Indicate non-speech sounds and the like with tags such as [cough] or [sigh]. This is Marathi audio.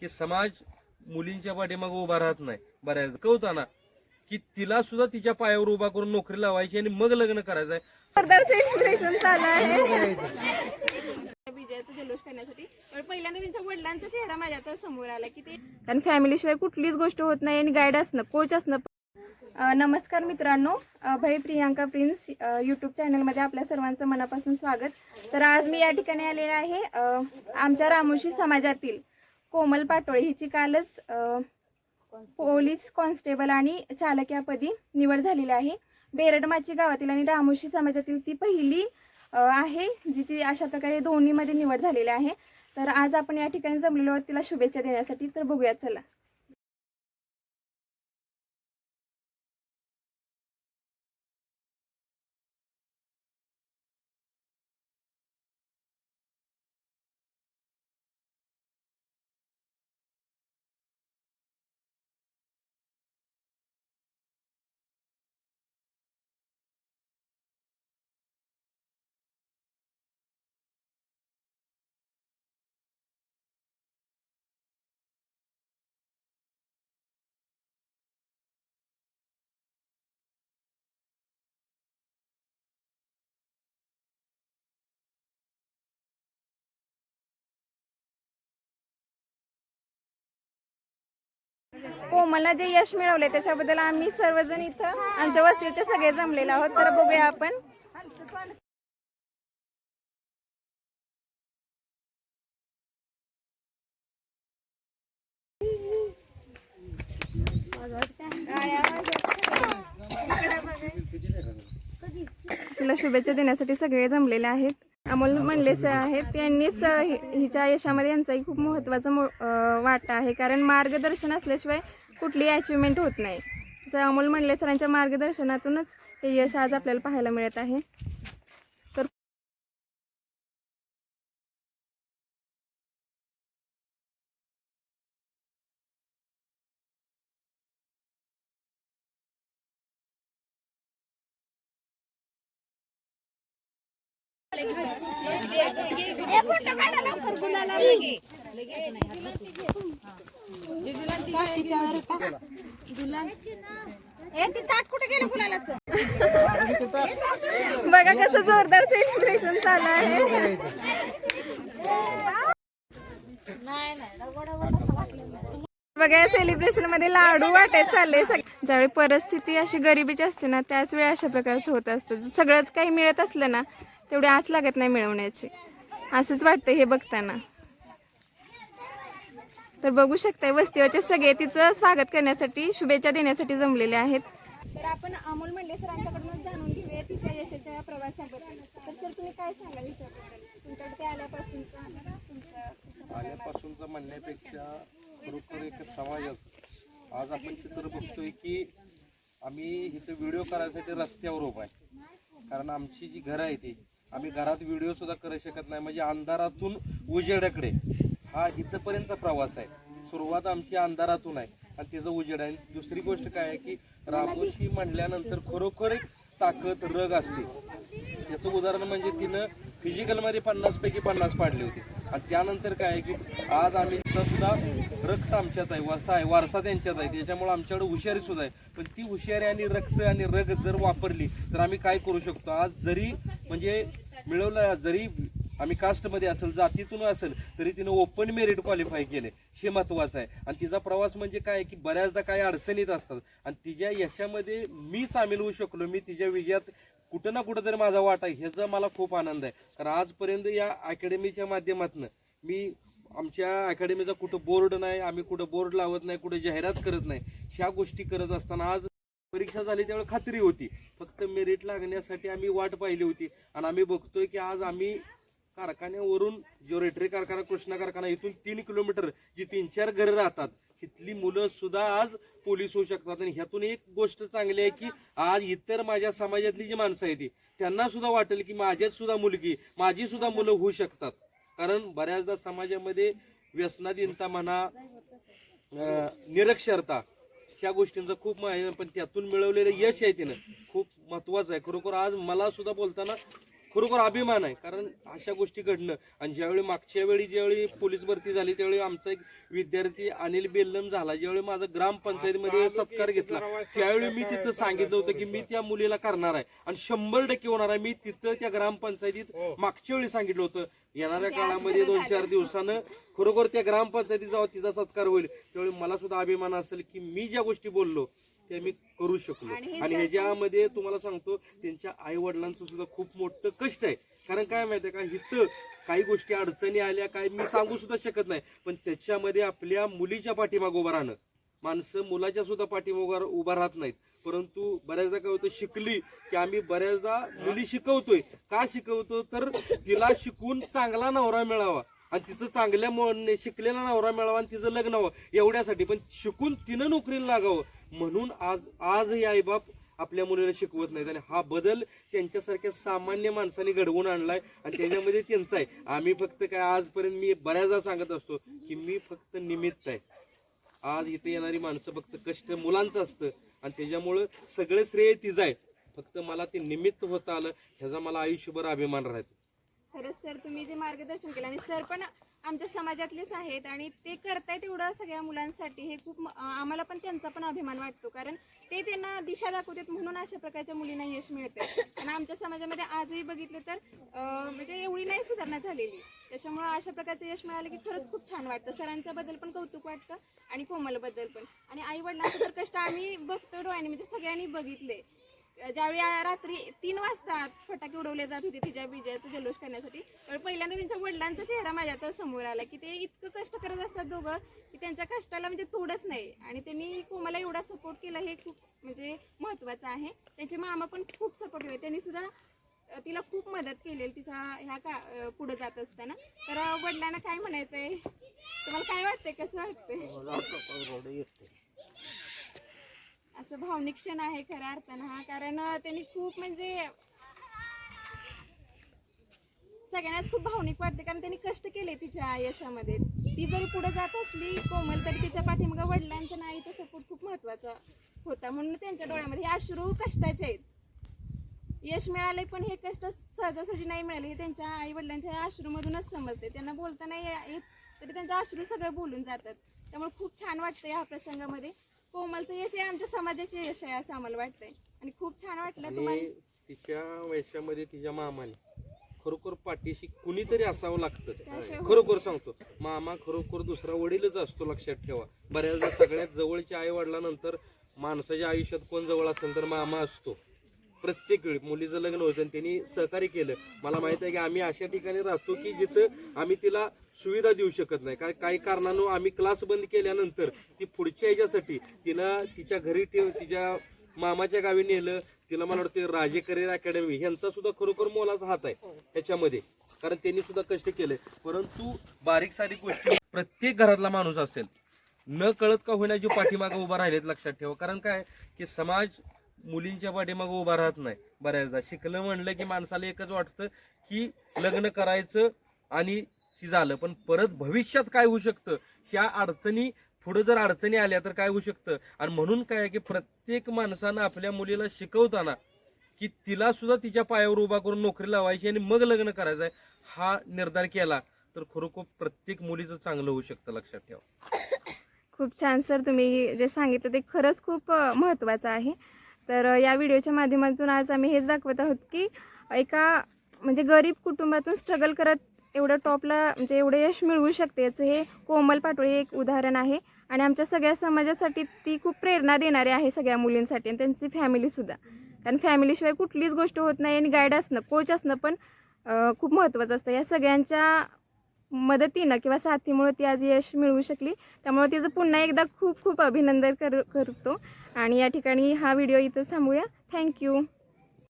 की समाज मुलींच्या पाठीमागे उभा राहत नाही बऱ्याच. कवताना की तिला सुद्धा तिच्या पायावर उभा करून नोकरी लावायची आणि मग लग्न करायचंय. आहे विजयाचा जल्लोष करण्यासाठी. पण पहिल्यांदा त्यांच्या वडिलांचा चेहरा माझ्यासमोर आला की ते कारण फॅमिली शिवाय कुठलीच गोष्ट होत नाही आणि गाईड असणं कोच असणं नमस्कार मित्रांनो. अभय प्रियांका प्रिन्स यूट्यूब चॅनलमध्ये आपल्या सर्वांचं मनापासून स्वागत. तर आज मी या ठिकाणी आलेले आहे आमच्या रामोशी समाजातील कोमल पाटोळे. हिची कालच पोलीस कॉन्स्टेबल आणि चालक्यापदी निवड झालेली आहे. बेरडमाची गावातील आणि रामोशी समाजातील ती पहिली आहे जिची अशा प्रकारे दोन्हीमध्ये निवड झालेली आहे. तर आज आपण या ठिकाणी जमलेलो आहोत तिला शुभेच्छा देण्यासाठी. तर बघूया चला. कोमलला जे यश मिळवले त्याच्याबद्दल आम्ही सर्वजण इथं आमच्या वस्तीचे सगळे जमलेले आहोत. तर बघूया आपण. तुला शुभेच्छा देण्यासाठी सगळे जमलेले आहेत. अमोल म्हणले सर आहेत. त्यांनीच हिच्या यशामध्ये यांचाही खूप महत्त्वाचा मो- अ, वाटा आहे. कारण मार्गदर्शन असल्याशिवाय कुठलीही अचिव्हमेंट होत नाही. जसं अमोल म्हणले सरांच्या मार्गदर्शनातूनच हे यश आज आपल्याला पाहायला मिळत आहे. बघा कसं जोरदार सेलिब्रेशन चालू आहे. बघा सेलिब्रेशनमध्ये लाडू वाटायला चालले ज्यावेळी परिस्थिती अशी गरिबीची असते ना त्याच वेळी अशा प्रकारचं होत असतं. सगळंच काही मिळत असलं ना तेवढी आस लागत नाही मिळवण्याची. असंच वाटतं हे बघताना. तर बघू शकताय वस्तीवरचे सगळे तिचं स्वागत करण्यासाठी शुभेच्छा देण्यासाठी जमलेले आहेत. तर आपण अमोल मंडे सरांच्याकडून जाणून घेऊया तिच्या यशाच्या प्रवासाबद्दल. तर सर तुम्ही काय सांगाल हिच्याबद्दल तुमच्याकडे ते आल्यापासूनचा तुमचं आल्यापासूनचं म्हणण्यापेक्षा खरोखर एक समाजात आज आपण चित्र बघतोय की आम्ही इथं व्हिडिओ करायसाठी रस्त्यावर उभा आहे. कारण आमची जी घरं आहे ती आम्ही घरात व्हिडिओ सुद्धा करू शकत नाही. म्हणजे अंधारातून उजेडाकडे. हा इथंपर्यंतचा प्रवास आहे. सुरुवात आमची अंधारातून आहे. आणि तिचं उजेड आहे. दुसरी गोष्ट काय आहे की रामोशी म्हणल्यानंतर खरोखर एक ताकद रग असते. याचं उदाहरण म्हणजे तिनं फिजिकलमध्ये पन्नास पैकी पन्नास पाडली होती. आणि त्यानंतर काय आहे की आज आम्ही सुद्धा रक्त आमच्यात आहे. वारसा आहे. वारसा त्यांच्यात आहे. त्याच्यामुळे आमच्याकडे हुशारी सुद्धा आहे. पण ती हुशारी आणि रक्त आणि रग जर वापरली तर आम्ही काय करू शकतो? आज जरी म्हणजे मिळवलं जरी आम्ही कास्टमध्ये असेल जातीतून असेल तरी तिनं ओपन मेरिट क्वालिफाय केले. हे महत्त्वाचं आहे. आणि तिचा प्रवास म्हणजे काय आहे की बऱ्याचदा काही अडचणीत असतात. आणि तिच्या यशामध्ये मी सामील होऊ शकलो मी तिच्या विजयात कुठं ना कुठं तरी माझा वाटा आहे ह्याचा मला खूप आनंद आहे. कारण आजपर्यंत या अकॅडमीच्या माध्यमातून मी आमच्या अकॅडमीचा कुठं बोर्ड नाही आम्ही कुठं बोर्ड लावत नाही कुठं जाहिरात करत नाही ह्या गोष्टी करत असताना आज परीक्षा झाली त्यावेळी खात्री होती. फक्त मेरिट लागण्यासाठी आम्ही वाट पाहिली होती. आणि आम्ही बघतोय की आज आम्ही कारखान्यावरून जो रेटरी कारखाना कृष्णा कारखाना इथून तीन किलोमीटर जी तीन चार घरं राहतात तिथली मुलं सुद्धा आज पोलीस होऊ शकतात. आणि ह्यातून एक गोष्ट चांगली आहे की आज इतर माझ्या समाजातली जी माणसं आहेत ती त्यांना सुद्धा वाटेल की माझ्यात सुद्धा मुलगी माझी सुद्धा मुलं होऊ शकतात. कारण बऱ्याचदा समाजामध्ये व्यसनाधीनता म्हणा निरक्षरता ह्या गोष्टींचा खूप माहिती आहे, पण त्यातून मिळवलेलं यश आहे तिनं. खूप महत्वाचं आहे. खरोखर आज मला सुद्धा बोलताना खरोखर अभिमान आहे. कारण अशा गोष्टी घडणं आणि ज्यावेळी मागच्या वेळी ज्यावेळी पोलीस भरती झाली त्यावेळी आमचा एक विद्यार्थी अनिल बेल्लम झाला ज्यावेळी माझा ग्रामपंचायतीमध्ये सत्कार घेतला त्यावेळी मी तिथं सांगितलं होतं की मी त्या मुलीला करणार आहे. आणि शंभर टक्के होणार आहे. मी तिथं त्या ग्रामपंचायतीत मागच्या वेळी सांगितलं होतं येणाऱ्या काळामध्ये दोन चार दिवसानं खरोखर त्या ग्रामपंचायतीत जेव्हा तिचा सत्कार होईल. त्यावेळी मला सुद्धा अभिमान असेल की मी ज्या गोष्टी बोललो त्या मी करू शकलो. आणि आणि ह्याच्यामध्ये तुम्हाला सांगतो त्यांच्या आई वडिलांचं सुद्धा खूप मोठं कष्ट आहे. कारण काय माहितीये का? इथं काही गोष्टी अडचणी आल्या काय मी सांगू सुद्धा शकत नाही. पण त्याच्यामध्ये आपल्या मुलीच्या पाठीमाग उभं राहणं. माणसं मुलाच्या सुद्धा पाठीमागं उभा राहत नाहीत. परंतु बऱ्याचदा काय होतं शिकली की आम्ही बऱ्याचदा मुली शिकवतोय. का शिकवतो तर तिला शिकून चांगला नवरा मिळावा. आणि तिचं चांगल्या मो- शिकलेला नवरा मिळावा आणि तिचं लग्न व्हावं एवढ्यासाठी. पण शिकून तिनं नोकरीला लागावं. म्हणून आज आज हे आईबाप आपल्या मुलीला शिकवत नाहीत. आणि हा बदल त्यांच्यासारख्या सामान्य माणसाने घडवून आणलाय आणि त्याच्यामध्ये त्यांचा आहे. आम्ही फक्त काय आजपर्यंत मी बऱ्याचदा सांगत असतो की मी फक्त निमित्त आहे. आज इथे येणारी माणसं फक्त कष्ट मुलांचं असतं. आणि त्याच्यामुळं सगळं श्रेय तिचं आहे. फक्त मला ते निमित्त होता आलं ह्याचा मला आयुष्यभर अभिमान राहतो. खरंच सर तुम्ही जे मार्गदर्शन केलं आणि सर पण आमच्या समाजातलेच आहेत आणि ते करताय तेवढं सगळ्या मुलांसाठी हे खूप आम्हाला पण त्यांचा पण अभिमान वाटतो. कारण ते त्यांना दिशा दाखवतात म्हणून अशा प्रकारच्या मुलींना यश मिळते आणि आमच्या समाजामध्ये आजही बघितलं तर म्हणजे एवढी नाही सुधारणा झालेली. त्याच्यामुळे अशा प्रकारचं यश मिळालं की खरंच खूप छान वाटतं. सरांच्या बद्दल पण कौतुक वाटतं आणि कोमलबद्दल पण. आणि आई वडिलांचं तर कष्ट आम्ही बघतो डोळ्याने म्हणजे सगळ्यांनी बघितले ज्यावेळी रात्री तीन वाजता फटाके उडवले जात होते तिच्या विजयाचा जल्लोष करण्यासाठी त्यावेळी पहिल्यांदा त्यांच्या वडिलांचा चेहरा माझ्या तर समोर आला की ते इतकं कष्ट करत असतात दोघं की त्यांच्या कष्टाला म्हणजे तोडच नाही. आणि त्यांनी कोमाला एवढा सपोर्ट केला हे खूप म्हणजे महत्वाचं आहे. त्यांचे मामा पण खूप सपोर्ट केले त्यांनी सुद्धा तिला खूप मदत केलेली तिच्या ह्या का पुढं पुढे जात असताना. तर वडिलांना काय म्हणायचंय? तुम्हाला काय वाटतंय? कसं वाटतंय? असं भावनिक क्षण आहे खऱ्या अर्थानं हा. कारण त्यांनी खूप म्हणजे सगळ्यांनाच खूप भावनिक वाटते. कारण त्यांनी कष्ट केले तिच्या यशामध्ये. ती जरी पुढे जात असली कोमल तरी तिच्या पाठीमागं वडिलांचं नाहीचा सपोर्ट खूप महत्त्वाचा होता. म्हणून त्यांच्या डोळ्यामध्ये हे अश्रू कष्टाचे आहेत. यश मिळाले पण हे कष्ट सहजासहजी नाही मिळाले. हे त्यांच्या आई वडिलांच्या अश्रूमधूनच समजते. त्यांना बोलता नाही येत तरी त्यांच्या अश्रू सगळं बोलून जातात. त्यामुळे खूप छान वाटतं या प्रसंगामध्ये. कोमलचं यश आहे आमच्या समाजाचे यश आहे असं आम्हाला वाटतंय. आणि खूप छान वाटलं तुम्हाला. तिच्या वयामध्ये तिच्या मामाने खरोखर पाठीशी कुणीतरी असावं लागतं होत खरोखर सांगतो मामा खरोखर दुसरा वडीलच असतो लक्षात ठेवा. बऱ्याचदा सगळ्यात जवळच्या आई वडिलांनंतर माणसाच्या आयुष्यात कोण जवळ असेल तर मामा असतो. प्रत्येक वेळी मुलीचं लग्न होतं आणि त्यांनी सहकार्य केलं. मला माहीत आहे की आम्ही अशा ठिकाणी राहतो की जिथं आम्ही तिला सुविधा देऊ शकत नाही. काय काही कारणानं आम्ही क्लास बंद केल्यानंतर ती पुढच्या ह्याच्यासाठी तिनं तिच्या घरी ठेव तिच्या मामाच्या गावी नेलं. तिला मला वाटतं राजे करिअर अकॅडमी यांचा सुद्धा खरोखर मोलाचा हात आहे ह्याच्यामध्ये. कारण त्यांनी सुद्धा कष्ट केले. परंतु बारीक सारीक गोष्टी प्रत्येक घरातला माणूस असेल. न कळत का होईना जो पाठीमागे उभा राहिलेत लक्षात ठेवा. कारण काय? की समाज मुलींच्या पाठीमागे उभा राहत नाही बऱ्याचदा. शिकलं म्हणलं की माणसाला एकच वाटतं की लग्न करायचं आणि ही झालं. पण परत भविष्यात काय होऊ शकतं? ह्या अडचणी पुढे जर अडचणी आल्या तर काय होऊ शकतं? आणि म्हणून काय आहे की प्रत्येक माणसानं आपल्या मुलीला शिकवताना की तिला सुद्धा तिच्या पायावर उभा करून नोकरी लावायची आणि मग लग्न करायचं आहे हा निर्धार केला तर खरोखर प्रत्येक मुलीचं चांगलं होऊ शकतं लक्षात ठेवा. [coughs] खूप छान सर. तुम्ही जे सांगितलं ते खरंच खूप महत्त्वाचं आहे. तर या व्हिडिओच्या माध्यमातून आज आम्ही हेच दाखवत आहोत की एका म्हणजे गरीब कुटुंबातून स्ट्रगल करत एवढं टॉपला म्हणजे एवढं यश मिळवू शकते याचं हे कोमल पाटोळे एक उदाहरण आहे. आणि आमच्या सगळ्या समाजासाठी ती खूप प्रेरणा देणारी आहे सगळ्या मुलींसाठी आणि त्यांची फॅमिलीसुद्धा कारण फॅमिलीशिवाय कुठलीच गोष्ट होत नाही आणि गाईड असणं कोच असणं पण खूप महत्त्वाचं असतं. या सगळ्यांच्या मदतीनं किंवा साथीमुळे ती आज यश मिळवू शकली. त्यामुळे तिचं पुन्हा एकदा खूप खूप अभिनंदन कर करतो. आणि या ठिकाणी हा व्हिडिओ इथं थांबूया. थँक्यू